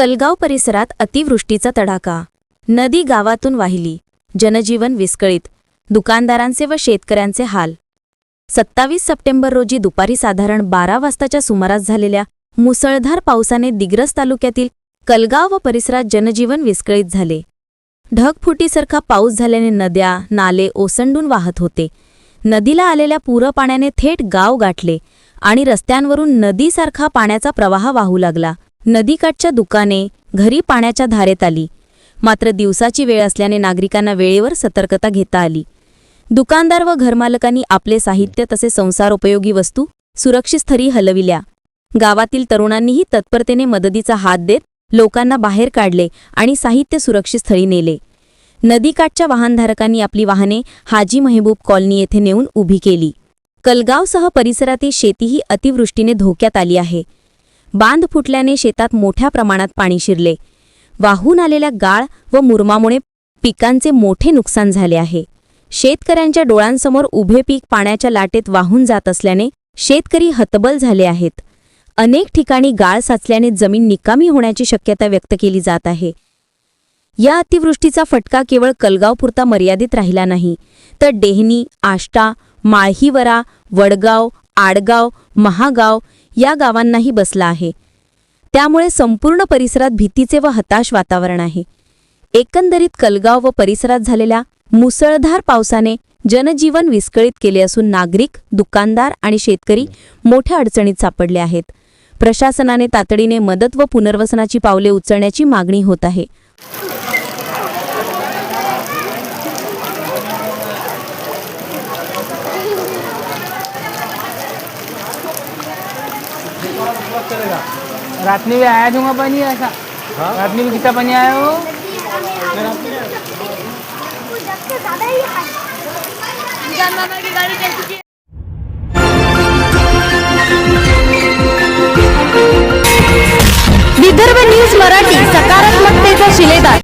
कलगाव परिसरात अतिवृष्टीचा तडाखा. नदी गावातून वाहिली. जनजीवन विस्कळीत. दुकानदारांचे व शेतकऱ्यांचे हाल. सत्तावीस सप्टेंबर रोजी दुपारी साधारण बारा वाजताच्या सुमारास झालेल्या मुसळधार पावसाने दिग्रस तालुक्यातील कलगाव व परिसरात जनजीवन विस्कळीत झाले. ढगफुटीसारखा पाऊस झाल्याने नद्या नाले ओसंडून वाहत होते. नदीला आलेल्या पूर पाण्याने थेट गाव गाठले आणि रस्त्यांवरून नदीसारखा पाण्याचा प्रवाह वाहू लागला. नदीकाठच्या दुकाने घरी पाण्याच्या धारेत आली. मात्र दिवसाची वेळ असल्याने नागरिकांना वेळेवर सतर्कता घेता आली. दुकानदार व घरमालकांनी आपले साहित्य तसे संसारोपयोगी वस्तू सुरक्षित स्थळी हलविल्या. गावातील तरुणांनीही तत्परतेने मदतीचा हात देत लोकांना बाहेर काढले आणि साहित्य सुरक्षित स्थळी नेले. नदीकाठच्या वाहनधारकांनी आपली वाहने हाजी मेहबूब कॉलनी येथे नेऊन उभी केली. कलगावसह परिसरातील शेतीही अतिवृष्टीने धोक्यात आली आहे. बांध फुटल्याने शेतात मोठ्या प्रमाणात पाणी शिरले. वाहून आलेल्या गाळ व मुरमामुळे पिकांचे मोठे नुकसान झाले आहे. शेतकऱ्यांच्या डोळ्यांसमोर उभे पीक पाण्याच्या लाटेत वाहून जात असल्याने शेतकरी हतबल झाले आहेत. अनेक ठिकाणी गाळ साचल्याने जमीन निकामी होण्याची शक्यता व्यक्त केली जात आहे. या अतिवृष्टीचा फटका केवळ कलगावपुरता मर्यादित राहिला नाही तर डेहनी आष्टा माळहीवरा वडगाव आडगाव महागाव या गावांनाही बसला आहे. त्यामुळे संपूर्ण परिसरात भीतीचे व हताश वातावरण आहे. एकंदरीत कलगाव व परिसरात झालेल्या मुसळधार पावसाने जनजीवन विस्कळीत केले असून नागरिक दुकानदार आणि शेतकरी मोठ्या अडचणीत सापडले आहेत. प्रशासनाने तातडीने मदत व पुनर्वसनाची पावले उचलण्याची मागणी होत आहे. रात में भी आया दूंगा पानी ऐसा रात में भी कितना पानी आया हो ज्यादा ही है जान मामा की गाड़ी कैसी थी